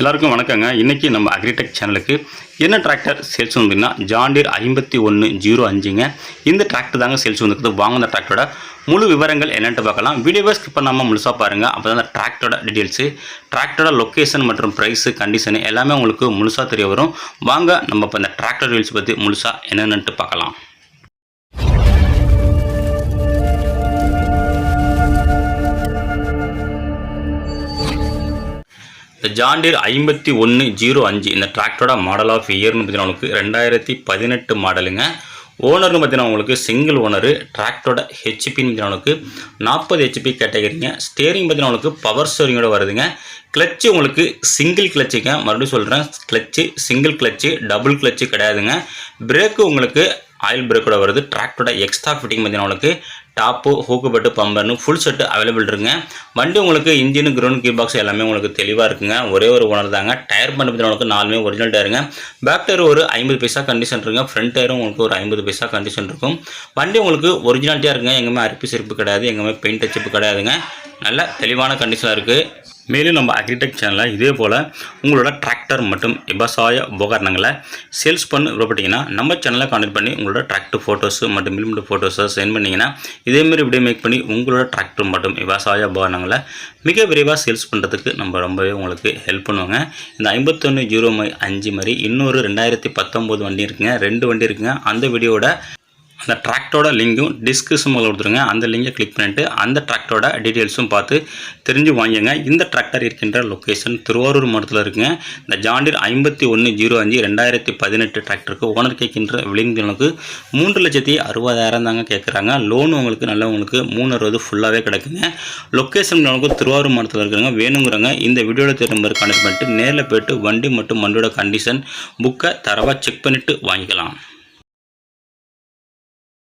எல்லாருக்கும் வணக்கங்க. இன்றைக்கி நம்ம அக்ரிடெக் சேனலுக்கு என்ன டிராக்டர் சேல்ஸ் வந்தீங்கன்னா ஜாண்டியர் ஐம்பத்தி ஒன்று ஜீரோ அஞ்சுங்க. இந்த டிராக்டர் தாங்க சேல்ஸ் வந்துருக்குது வாங்கின டிராக்டரோட முழு விவரங்கள் என்னென்ட்டு பார்க்கலாம். வீடியோவை ஸ்கிப் பண்ணாமல் முழுசாக பாருங்கள் அப்போ தான் அந்த டிராக்டரோட டீட்டெயில்ஸு டிராக்டரோட லொக்கேஷன் மற்றும் ப்ரைஸு கண்டிஷனு எல்லாமே உங்களுக்கு முழுசாக தெரிய வரும். வாங்க நம்ம இப்போ இந்த டிராக்டர் டீல்ஸ் பற்றி முழுசாக என்னென்னட்டு பார்க்கலாம். இந்த ஜாண்டியர் ஐம்பத்தி ஒன்று ஜீரோ அஞ்சு இந்த டிராக்டரோட மாடல் ஆஃப் இயர்னு பார்த்தீங்கன்னா உங்களுக்கு ரெண்டாயிரத்தி பதினெட்டு மாடலுங்க ஓனர்னு பார்த்தீங்கன்னா உங்களுக்கு சிங்கிள் ஓனரு டிராக்டரோட ஹெச்பின்னு பார்த்தீங்கன்னா உங்களுக்கு நாற்பது ஹெச்பி கேட்டகரிங்க ஸ்டேரிங் பார்த்தீங்கன்னா உங்களுக்கு பவர் ஸ்டேரிங்கோட வருதுங்க. கிளச்சு உங்களுக்கு சிங்கிள் கிளச்சுங்க மறுபடியும் சொல்கிறேன் clutch single clutch double clutch கிடையாதுங்க. பிரேக்கு உங்களுக்கு ஆயில் பிரேக்கோட வருது. டிராக்டரோட எக்ஸ்ட்ரா ஃபிட்டிங் பார்த்தீங்கன்னா உங்களுக்கு டாப்பு ஹூக்கு பட்டு பம்பர்னு ஃபுல் செட்டு அவைலபிள் இருங்க வண்டி உங்களுக்கு இன்ஜின் கிரவுண்ட் கீ பாக்ஸ் எல்லாமே உங்களுக்கு தெளிவாக இருக்குங்க. ஒரே ஒரு ஓனர் தாங்க. டயர் பண்ண பார்த்தீங்கன்னா உங்களுக்கு நாலுமே ஒரிஜினல் டயருங்க பேக் டயர் ஒரு ஐம்பது பைசா கண்டிஷன் இருக்குங்க. ஃப்ரண்ட் டயரும் உங்களுக்கு ஒரு ஐம்பது பைசா கண்டிஷன் இருக்கும். வண்டி உங்களுக்கு ஒரிஜினாலிட்டியாக இருக்குங்க. எங்கேயுமே அரிப்பு சிரிப்பு கிடையாது. எங்கேயுமே பெயிண்ட் டச்சப்பு கிடையாதுங்க. நல்ல தெளிவான கண்டிஷனாக இருக்குது மேலும் நம்ம அக்ரிடெக் சேனலில் இதே போல் உங்களோட டிராக்டர் மற்றும் விவசாய உபகரணங்களை சேல்ஸ் பண்ண விருப்பப்பட்டீங்கன்னா நம்ம சேனலை கான்டெக்ட் பண்ணி உங்களோட டிராக்டர் ஃபோட்டோஸு மற்றும் மில்மெண்ட் ஃபோட்டோஸை சென்ட் பண்ணிங்கன்னா இதேமாரி வீடியோ மேக் பண்ணி உங்களோட டிராக்டர் மற்றும் விவசாய உபகரணங்களை மிக விரைவாக சேல்ஸ் பண்ணுறதுக்கு நம்ம ரொம்பவே உங்களுக்கு ஹெல்ப் பண்ணுவோங்க. இந்த ஐம்பத்தொன்று ஜீரோ மை அஞ்சு மாதிரி இன்னொரு ரெண்டாயிரத்தி பத்தொம்போது வண்டி இருக்குங்க. ரெண்டு வண்டி இருக்குங்க. அந்த வீடியோட அந்த ட்ராக்டோட லிங்கும் டிஸ்கிரிப்ஷன் கொடுத்துருங்க. அந்த லிங்கை கிளிக் பண்ணிட்டு அந்த ட்ராக்டோட டீட்டெயில்ஸும் பார்த்து தெரிஞ்சு வாங்கிங்க இந்த டிராக்டர் இருக்கின்ற லொக்கேஷன் திருவாரூர் மாவட்டத்தில் இருக்குங்க. இந்த ஜாண்டிர் ஐம்பத்தி ஒன்று ஜீரோ அஞ்சு ரெண்டாயிரத்தி பதினெட்டு டிராக்டருக்கு ஓனர் கேட்கின்ற விளிங்களுக்கு மூன்று லட்சத்தி அறுபதாயிரம் தாங்க கேட்குறாங்க. லோன் உங்களுக்கு நல்ல உங்களுக்கு மூணு அறுபது ஃபுல்லாகவே கிடைக்குங்க. லொக்கேஷன் உங்களுக்கு திருவாரூர் மாவட்டத்தில் இருக்கிறாங்க வேணுங்கிறவங்க இந்த வீடியோவில் தெரியும் நம்பர் கனெக்ட் பண்ணிட்டு நேரில் போயிட்டு வண்டி மற்றும் வண்டியோட கண்டிஷன் புக்கை தரவாக செக் பண்ணிவிட்டு வாங்கிக்கலாம்.